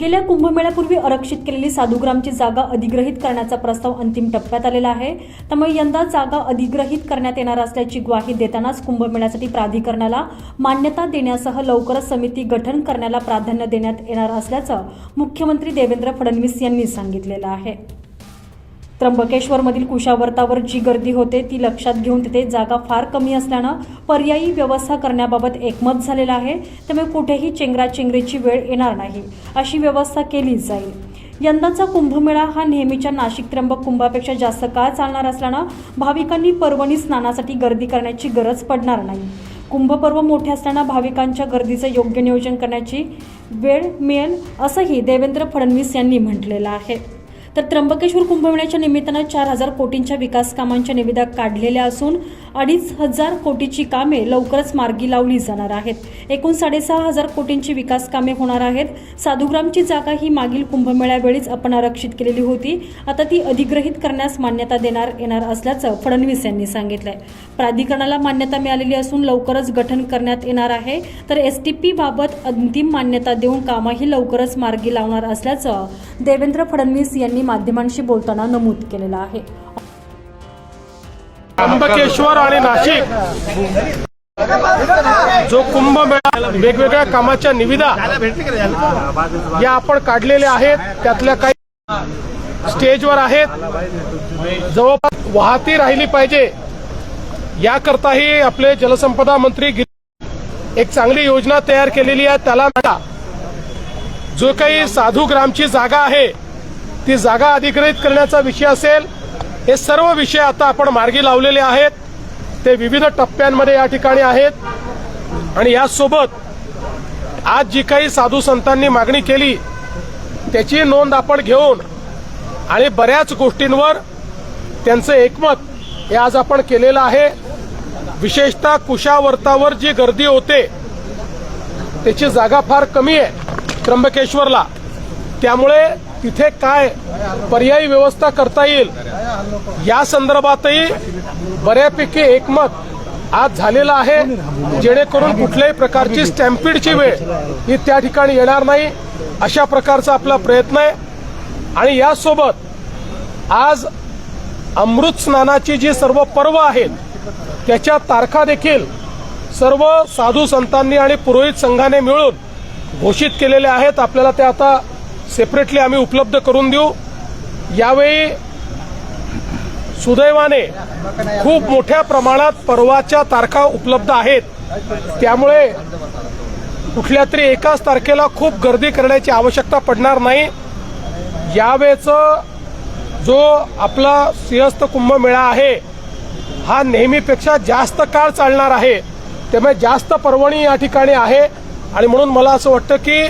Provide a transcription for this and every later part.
गेल्या कुंभमेळ्यापूर्वी आरक्षित केलेली साधुग्रामची जागा अधिग्रहित करण्याचा प्रस्ताव अंतिम टप्प्यात आलेला आहे. त्यामुळे यंदा जागा अधिग्रहित करण्यात येणार असल्याची ग्वाही देतानाच कुंभमेळ्यासाठी प्राधिकरणाला मान्यता देण्यासह लवकरच समिती गठन करण्याला प्राधान्य देण्यात येणार असल्याचं मुख्यमंत्री देवेंद्र फडणवीस यांनी सांगितलेलं आहे. त्र्यंबकेश्वरमधील कुशावर्तावर जी गर्दी होते ती लक्षात घेऊन तिथे जागा फार कमी असल्यानं पर्यायी व्यवस्था करण्याबाबत एकमत झालेलं आहे. त्यामुळे कुठेही चेंगराचेंगरीची वेळ येणार नाही. अशी व्यवस्था केली जाईल. यंदाचा कुंभमेळा हा नेहमीच्या नाशिक त्र्यंबक कुंभापेक्षा जास्त काळ चालणार असल्यानं भाविकांनी पर्वणी स्नानासाठी गर्दी करण्याची गरज पडणार नाही. कुंभपर्व मोठे असताना भाविकांच्या गर्दीचं योग्य नियोजन करण्याची वेळ मिळेल असंही देवेंद्र फडणवीस यांनी म्हटलेलं आहे. तर त्र्यंबकेश्वर कुंभमेळ्याच्या निमित्तानं चार हजार कोटींच्या विकास कामांच्या निविदा काढलेल्या असून अडीच हजार कोटीची कामे लवकरच मार्गी लावली जाणार आहेत. एकूण साडेसहा हजार कोटींची विकास कामे होणार आहेत. साधुग्रामची जागा ही मागील कुंभमेळ्यावेळीच आपण आरक्षित केलेली होती. आता ती अधिग्रहित करण्यास मान्यता देणार येणार असल्याचं फडणवीस यांनी सांगितलंय. प्राधिकरणाला मान्यता मिळालेली असून लवकरच गठन करण्यात येणार आहे. तर एस टी पी बाबत अंतिम मान्यता देऊन कामही लवकरच मार्गी लावणार असल्याचं देवेंद्र फडणवीस यांनी माध्यमांशी बोलताना नमूद केलेलं आहे. त्र्यंबकेश्वर आणि नाशिक. जो कुंभमेळा वेगवेगळ्या कामाच्या निविदा या आपण काढलेल्या आहेत. त्यातल्या काही स्टेजवर आहेत. जवळपास वाहती राहिली पाहिजे. याकरताही आपले जलसंपदा मंत्री एक चांगली योजना तयार केलेली आहे. त्याला जो काही साधू ग्रामची जागा आहे ती जागा अधिग्रहित करण्याचा विषय असेल हे सर्व विषय आता आपण मार्गी लावलेले आहेत. ते विविध टप्प्यांमध्ये या ठिकाणी आहेत. आणि यासोबत आज जी काही साधू संतांनी मागणी केली त्याची नोंद आपण घेऊन आणि बऱ्याच गोष्टींवर त्यांचं एकमत हे आज आपण केलेलं आहे. विशेषतः कुशावर्तावर जी गर्दी होते त्याची जागा फार कमी आहे त्र्यंबकेश्वरला. त्यामुळे तिथे काय पर्यायी व्यवस्था करता येईल या संदर्भातही बऱ्यापैकी एकमत आज झालेलं आहे. जेणेकरून कुठल्याही प्रकारची स्टॅम्पीडची वेळ ही त्या ठिकाणी येणार नाही. अशा प्रकारचा आपला प्रयत्न आहे. आणि यासोबत आज अमृत स्नानाची जी सर्व पर्व आहेत त्याच्या तारखा देखील सर्व साधू संतांनी आणि पुरोहित संघाने मिळून घोषित केलेल्या आहेत. आपल्याला ते आता सेपरेटली आम्ही उपलब्ध करून देऊ. यावेळी सुदैवाने खूप मोठ्या प्रमाणात पर्वाच्या तारखा उपलब्ध आहेत. त्यामुळे कुठल्या तरी एकाच तारखेला खूप गर्दी करण्याची आवश्यकता पडणार नाही. यावेळेचं जो आपला सिंहस्थ कुंभमेळा आहे हा नेहमीपेक्षा जास्त काळ चालणार आहे. त्यामुळे जास्त पर्वणी या ठिकाणी आहे. आणि म्हणून मला असं वाटतं की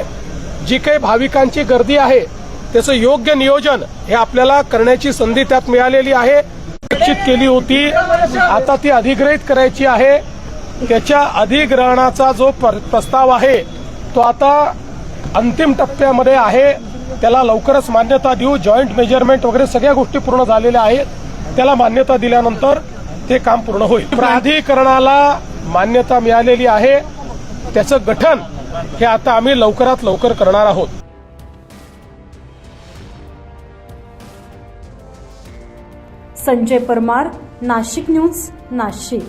जी काही भाविकांची गर्दी आहे त्याचं योग्य नियोजन हे आपल्याला करण्याची संधी त्यात मिळालेली आहे. निश्चित केली होती. आता ती अधिग्रहित करायची आहे. त्याच्या अधिग्रहणाचा जो पर- प्रस्ताव आहे तो आता अंतिम टप्प्यामध्ये आहे. त्याला लवकरच मान्यता देऊ. जॉईंट मेजरमेंट वगैरे सगळ्या गोष्टी पूर्ण झालेल्या आहेत. त्याला मान्यता दिल्यानंतर ते काम पूर्ण होईल. प्राधिकरणाला मान्यता मिळालेली आहे. त्याचं गठन हे आता आम्ही लवकरात लवकर करणार आहोत. संजय परमार नाशिक न्यूज नाशिक.